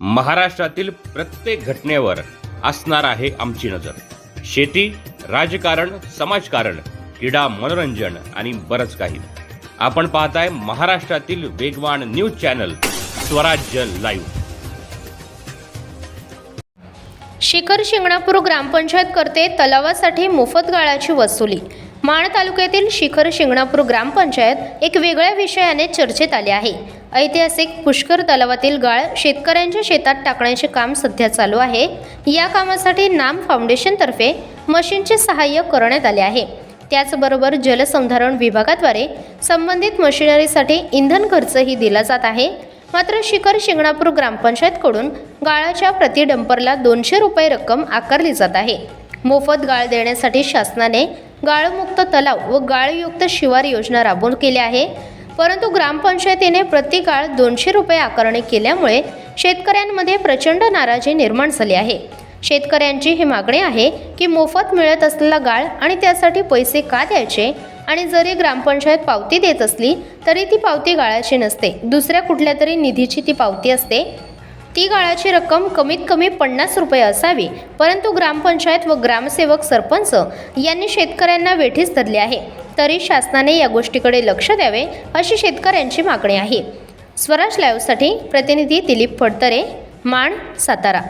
महाराष्ट्रातील प्रत्येक घटनेवर असणार आहे आमची नजर. शेती राजकारण समाजकारण क्रीडा मनोरंजन आणि बरंच काही. आपण पाहताय महाराष्ट्रातील वेगवान न्यूज चॅनल स्वराज्य लाईव्ह. शिखर शिंगणापूर ग्रामपंचायत करते तलावासाठी मोफत गाळाची वसुली. माण तालुक्यातील शिखर शिंगणापूर ग्रामपंचायत एक वेगळ्या विषयाने चर्चेत आले आहे. ऐतिहासिक पुष्कर तलावातील गाळ शेतकऱ्यांच्या शेतात टाकण्याचे काम सध्या चालू आहे. या कामासाठी नाम फाउंडेशनतर्फे मशीनचे सहाय्य करण्यात आले आहे. त्याचबरोबर जलसंधारण विभागाद्वारे संबंधित मशिनरीसाठी इंधन खर्चही दिला जात आहे. मात्र शिखर शिंगणापूर ग्रामपंचायतकडून गाळाच्या प्रति डंपरला दोनशे रुपये रक्कम आकारली जात आहे. मोफत गाळ देण्यासाठी शासनाने गाळमुक्त तलाव व गाळयुक्त शिवार योजना राबवून केली आहे. परंतु ग्रामपंचायतीने प्रतिकाळ दोनशे रुपये आकारणी केल्यामुळे शेतकऱ्यांमध्ये प्रचंड नाराजी निर्माण झाली आहे. शेतकऱ्यांची ही मागणी आहे की मोफत मिळत असलेला गाळ आणि त्यासाठी पैसे का द्यायचे? आणि जरी ग्रामपंचायत पावती देत असली तरी ती पावती गाळाची नसते. दुसऱ्या कुठल्या तरी निधीची ती पावती असते. ती गाळाची रक्कम कमीत कमी पन्नास रुपये असावी परंतु ग्रामपंचायत व ग्रामसेवक सरपंच यांनी शेतकऱ्यांना वेठीस धरले आहे. तरी शासनाने या गोष्टीकडे लक्ष द्यावे अशी शेतकऱ्यांची मागणी आहे. स्वराज लाईव्हसाठी प्रतिनिधी दिलीप फडतरे माण सातारा.